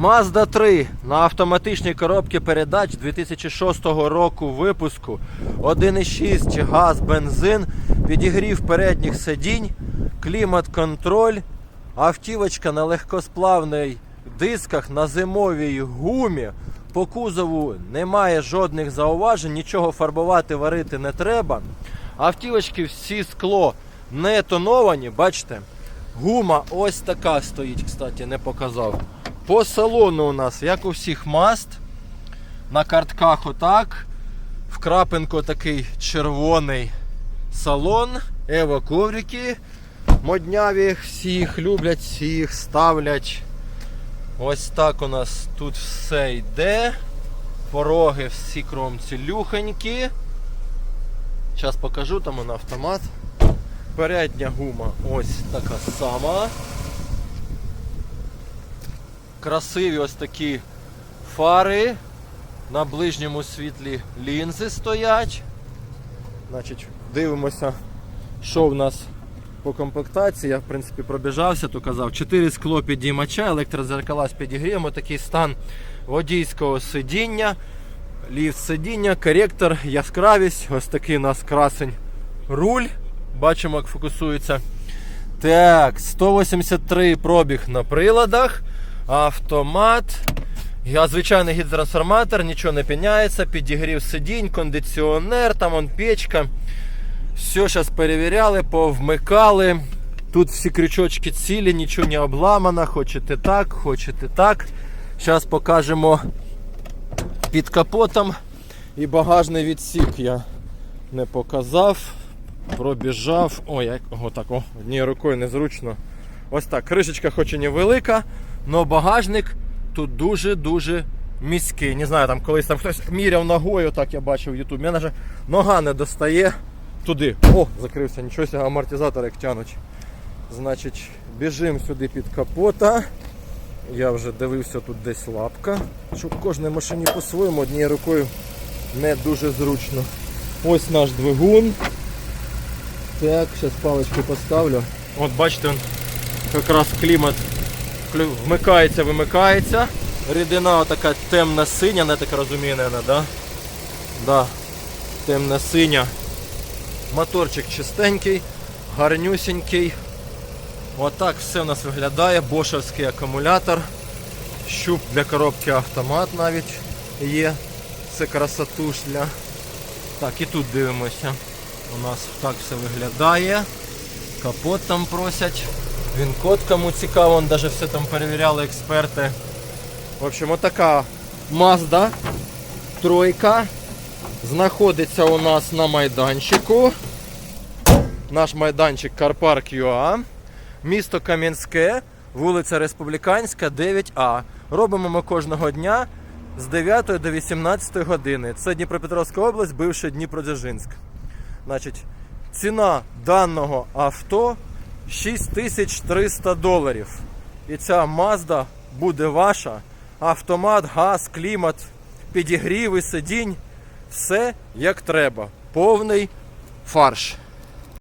Mazda 3 на автоматичній коробці передач 2006 року випуску 1,6 газ, бензин, підігрів передніх сидінь, клімат-контроль, автівочка на легкосплавних дисках на зимовій гумі. По кузову немає жодних зауважень, нічого фарбувати, варити не треба. Автівочки всі скло не тоновані, бачите? Гума ось така стоїть, кстати, не показав. По салону у нас, як у всіх маст, на картках отак. В крапинку такий червоний салон, ево коврики. Модняві всіх люблять, всіх ставлять. Ось так у нас тут все йде. Пороги всі кромці люхенькі. Зараз покажу там на автомат. Передня гума ось така сама. Красиві ось такі фари. На ближньому світлі лінзи стоять. Значить, дивимося, що в нас по комплектації. Я в принципі пробіжався, то казав. 4 скло підіймача, електрозеркала з підігрієм, такий стан водійського сидіння, ліфт сидіння, коректор, яскравість. Ось такий у нас красень руль. Бачимо, як фокусується. Так, 183 пробіг на приладах, автомат. Звичайний гідротрансформатор, нічого не піняється, підігрів сидінь, кондиціонер, там он печка. Все зараз перевіряли, повмикали. Тут всі крючочки цілі, нічого не обламано. Хочете так, хочете так. Зараз покажемо під капотом. І багажний відсік я не показав. Пробіжав. Ой, як отак, о, однією рукою незручно. Ось так. Кришечка хоч і не але багажник тут дуже-дуже міський. Не знаю, там колись там хтось міряв ногою, так я бачив в YouTube. Мене навіть нога не достає туди. О, закрився, нічого себе, амортизатор як тянуть. Значить, біжимо сюди під капота. Я вже дивився тут десь лапка. Щоб кожній машині по-своєму однією рукою не дуже зручно. Ось наш двигун. Так, зараз паличку поставлю. От бачите, якраз клімат вмикається, вимикається. Рідина така темна синя, не так розумію, наверное, да? Да. Темна синя. Моторчик чистенький, гарнюсінький. Отак все у нас виглядає. Бошевський акумулятор. Щуп для коробки автомат навіть є. Це красотушля. Так, і тут дивимося. У нас так все виглядає. Капот там просять. Він код кому цікаво, он даже все там перевіряли експерти. В общем, отака Mazda тройка знаходиться у нас на майданчику. Наш майданчик Карпарк ЮА. Місто Кам'янське, вулиця Республіканська, 9А. Робимо ми кожного дня з 9 до 18 години. Це Дніпропетровська область, бивший Дніпродзержинськ. Значить, ціна даного авто 6300 доларів. І ця Mazda буде ваша. Автомат, газ, клімат, підігріви, сидінь. Все як треба. Повний фарш.